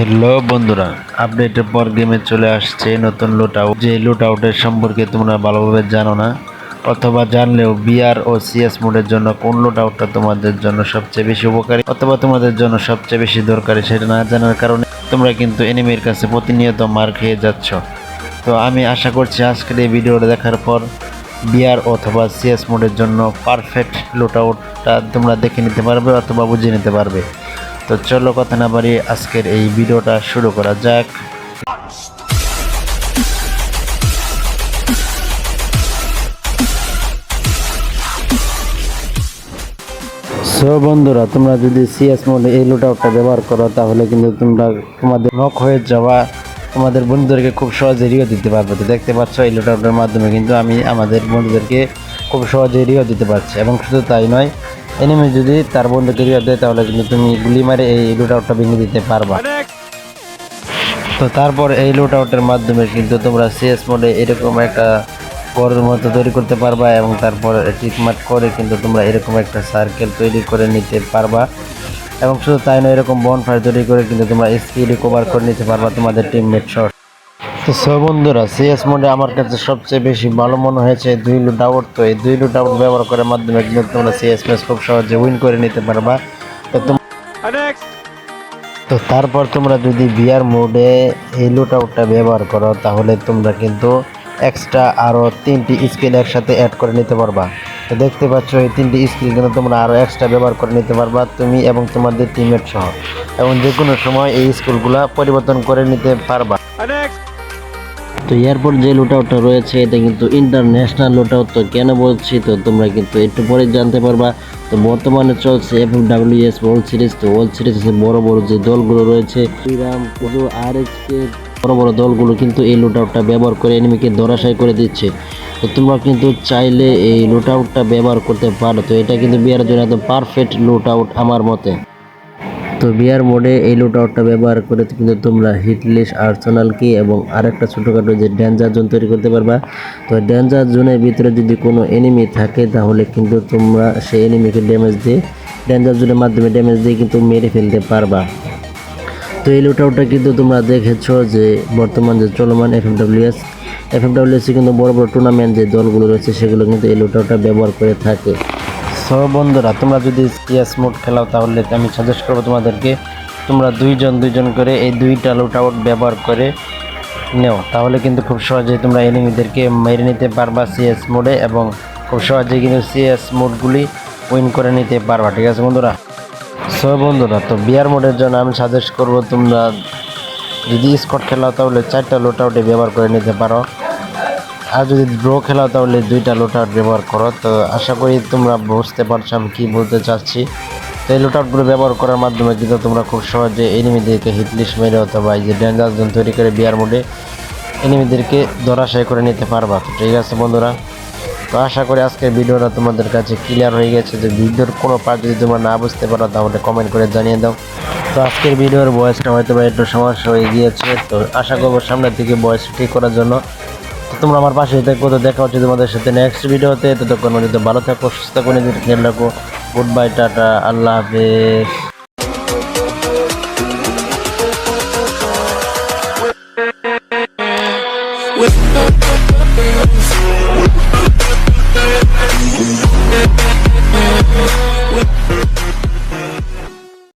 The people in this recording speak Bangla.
হ্যালো বন্ধুরা আপডেটের পর গেমে চলে আসছে নতুন লুট আউট যে লুট আউটের সম্পর্কে তোমরা ভালোভাবে জানো না, অথবা জানলেও বিআর ও সিএস মোডের জন্য কোন লুট আউটটা তোমাদের জন্য সবচেয়ে বেশি উপকারী, অথবা তোমাদের জন্য সবচেয়ে বেশি দরকারি সেটা না জানার কারণে তোমরা কিন্তু এনিমির কাছে প্রতিনিয়ত মার খেয়ে যাচ্ছ। তো আমি আশা করছি আজকের এই ভিডিওটা দেখার পর বিআর অথবা সিএস মোডের জন্য পারফেক্ট লুট আউটটা তোমরা দেখে নিতে পারবে অথবা বুঝে নিতে পারবে। তো চলো কথা না বাড়িয়ে আজকের এই ভিডিওটা শুরু করা যাক। সো বন্ধুরা, তোমরা যদি সিএস মোডে এই লুট আউটটা ব্যবহার করো, তাহলে কিন্তু তোমরা তোমাদের নক হয়ে যাওয়া তোমাদের বন্ধুদেরকে খুব সহজে রিও দিতে পারবে। তো দেখতে পাচ্ছ, এই লুট আউটের মাধ্যমে কিন্তু আমি আমাদের বন্ধুদেরকে খুব সহজে রিও দিতে পারছি। এবং শুধু তাই নয় এনিমি যদি তার বন্ধুকে রিও দেয়, তাহলে কিন্তু তুমি গুলি মারে এই লুট আউটটা ভেঙে দিতে পারবা। তো তারপর এই লুট আউটের মাধ্যমে কিন্তু তোমরা সিএস মোডে এরকম একটা ঘরের মতো তৈরি করতে পারবা এবং তারপর টিকমাট করে কিন্তু তোমরা এরকম একটা সার্কেল তৈরি করে নিতে পারবা। এবং শুধু তাই নয়, এরকম বন ফায়ার তৈরি করে কিন্তু তোমরা স্পিড কভার করে নিতে পারবা তোমাদের টিমমেট শট সব বন্ধুরা সিএস মোডে আমার কাছে সবচেয়ে বেশি ভালো মনে হয়েছে দুই লুট আউট তো। এই দুই লুট আউট ব্যবহার করার মাধ্যমে কিন্তু তোমরা সিএস ম্যাচ খুব সহজে উইন করে নিতে পারবা। তো তো তারপর তোমরা যদি বিয়ার মোডে এই লুট আউটটা ব্যবহার করো তাহলে তোমরা কিন্তু এক্সট্রা আরও তিনটি স্কিল একসাথে অ্যাড করে নিতে পারবা। তো দেখতে পাচ্ছ এই তিনটি স্কিল কিন্তু তোমরা আরও এক্সট্রা ব্যবহার করে নিতে পারবা তুমি এবং তোমাদের টিমমেট সহ। এবং যে কোনো সময় এই স্কিলগুলো পরিবর্তন করে নিতে পারবা। তো এরপর যে লুট আউটটা রয়েছে, এটা কিন্তু ইন্টারন্যাশনাল লুট আউট তো কেন বলছি? তো তোমরা কিন্তু একটু পরে জানতে পারবা। তো বর্তমানে চলছে F W S world series তো ওয়ার্ল্ড সিরিজে বড় বড় যে দলগুলো রয়েছে, শ্রীরাম আর বড় বড় দলগুলো কিন্তু এই লুট আউটটা ব্যবহার করে এনিমিকে ধরাশায়ী করে দিচ্ছে। তো তোমরা কিন্তু চাইলে এই লুট আউটটা ব্যবহার করতে পারো। তো এটা কিন্তু বিয়ার জন্য একদম পারফেক্ট লুট আউট আমার মতে। তো বিয়ার মোডে এই লুট আউটটা ব্যবহার করে কিন্তু তোমরা হিটলিস আর্সেনাল কি এবং আরেকটা ছোটোখাটো যে ড্যাঞ্জার জোন তৈরি করতে পারবা। তো ড্যাঞ্জার জোনের ভিতরে যদি কোনো এনিমি থাকে, তাহলে কিন্তু তোমরা সেই এনিমিকে ড্যামেজ দিয়ে ড্যাঞ্জার জোনের মাধ্যমে ড্যামেজ দিয়ে কিন্তু মেরে ফেলতে পারবা। তো এই লুট আউটটা কিন্তু তোমরা দেখেছ যে বর্তমান যে চলমান F M W S F M ডাব্লিউএসে কিন্তু বড় বড় টুর্নামেন্ট যে দলগুলো রয়েছে, সেগুলো কিন্তু এই লুট আউটটা ব্যবহার করে থাকে। সো বন্ধুরা, তোমরা যদি সিএস মোড খেলাও, তাহলে আমি সাজেস্ট করব তোমাদেরকে, তোমরা দুইজন দুইজন করে এই দুইটা লুট আউট ব্যবহার করে নেও। তাহলে কিন্তু খুব সহজেই তোমরা এনিমিদেরকে মেরে নিতে পারবা সিএস মোডে এবং খুব সহজেই কিন্তু সিএস মোডগুলি উইন করে নিতে পারবা, ঠিক আছে বন্ধুরা? সো বন্ধুরা, তো বিয়ার মোডের জন্য আমি সাজেস্ট করব তোমরা যদি স্কট খেলাও, তাহলে চারটা লোট আউটে ব্যবহার করে নিতে পারো। আর যদি ড্র খেলাও তাহলে দুইটা লোট আউট ব্যবহার করো। তো আশা করি তোমরা বুঝতে পারছ আমি কী বলতে চাচ্ছি। তো এই লোট আউটগুলো ব্যবহার করার মাধ্যমে কিন্তু তোমরা খুব সহজে এনিমিদেরকে হিটলিশ মেরে অথবা এই যে ডেঞ্জার জোন তৈরি করে বিয়ার মোডে এনিমিদেরকে ধরাশায়ী করে নিতে পারবা। তো ঠিক আছে বন্ধুরা, তো আশা করি আজকের ভিডিওটা তোমাদের কাছে ক্লিয়ার হয়ে গেছে। যে ভিডিওর কোনো পার্ট যদি তোমরা না বুঝতে পারো, তাহলে কমেন্ট করে জানিয়ে দাও। তো আজকের ভিডিওর বয়সটা হয়তো বা একটু সমস্যা হয়ে গিয়েছে। তো আশা করব সামনের দিকে বয়স ঠিক করার জন্য তোমরা আমার পাশে থাকো, তো দেখা হচ্ছে তোমাদের সাথে নেক্সট ভিডিওতে ততক্ষণ পর্যন্ত ভালো থাকো, সুস্থ করে খেয়াল রাখো। গুড বাই টাটা, আল্লাহ হাফেজ।